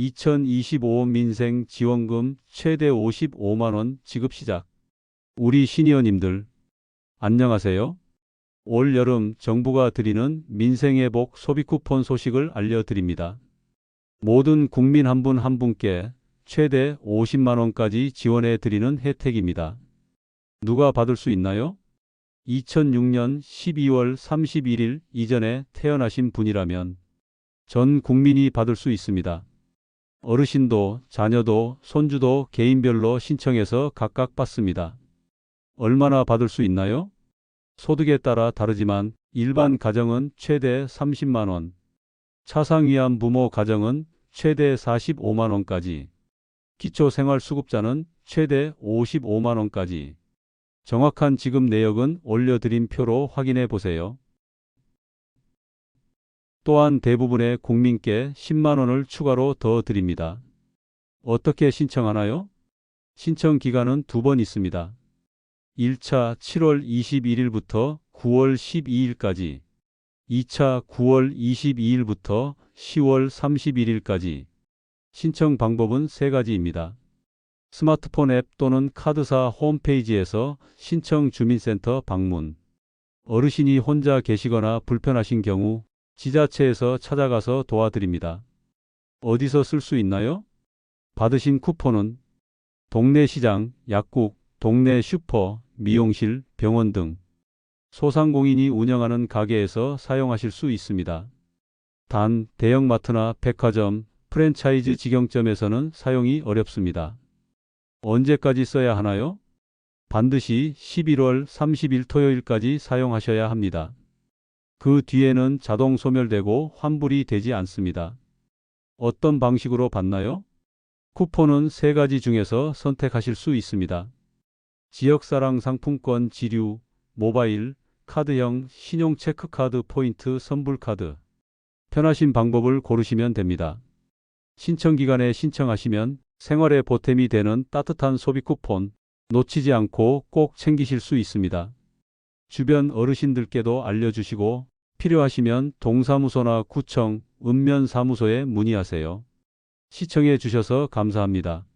2025 민생 지원금 최대 55만 원 지급 시작. 우리 시니어님들, 안녕하세요. 올 여름 정부가 드리는 민생회복 소비 쿠폰 소식을 알려드립니다. 모든 국민 한 분한 분께 최대 50만 원까지 지원해 드리는 혜택입니다. 누가 받을 수 있나요? 2006년 12월 31일 이전에 태어나신 분이라면 전 국민이 받을 수 있습니다. 어르신도 자녀도 손주도 개인별로 신청해서 각각 받습니다. 얼마나 받을 수 있나요? 소득에 따라 다르지만 일반 가정은 최대 30만 원, 차상위암 부모 가정은 최대 45만 원까지, 기초생활수급자는 최대 55만 원까지. 정확한 지급 내역은 올려드린 표로 확인해 보세요. 또한 대부분의 국민께 10만 원을 추가로 더 드립니다. 어떻게 신청하나요? 신청 기간은 두 번 있습니다. 1차 7월 21일부터 9월 12일까지, 2차 9월 22일부터 10월 31일까지. 신청 방법은 세 가지입니다. 스마트폰 앱 또는 카드사 홈페이지에서 신청 주민센터 방문. 어르신이 혼자 계시거나 불편하신 경우 지자체에서 찾아가서 도와드립니다. 어디서 쓸 수 있나요? 받으신 쿠폰은 동네 시장, 약국, 동네 슈퍼, 미용실, 병원 등 소상공인이 운영하는 가게에서 사용하실 수 있습니다. 단 대형마트나 백화점, 프랜차이즈 직영점에서는 사용이 어렵습니다. 언제까지 써야 하나요? 반드시 11월 30일 토요일까지 사용하셔야 합니다. 그 뒤에는 자동 소멸되고 환불이 되지 않습니다. 어떤 방식으로 받나요? 쿠폰은 세 가지 중에서 선택하실 수 있습니다. 지역사랑 상품권 지류, 모바일, 카드형, 신용 체크카드 포인트 선불카드. 편하신 방법을 고르시면 됩니다. 신청 기간에 신청하시면 생활에 보탬이 되는 따뜻한 소비 쿠폰 놓치지 않고 꼭 챙기실 수 있습니다. 주변 어르신들께도 알려주시고 필요하시면 동사무소나 구청, 읍면사무소에 문의하세요. 시청해 주셔서 감사합니다.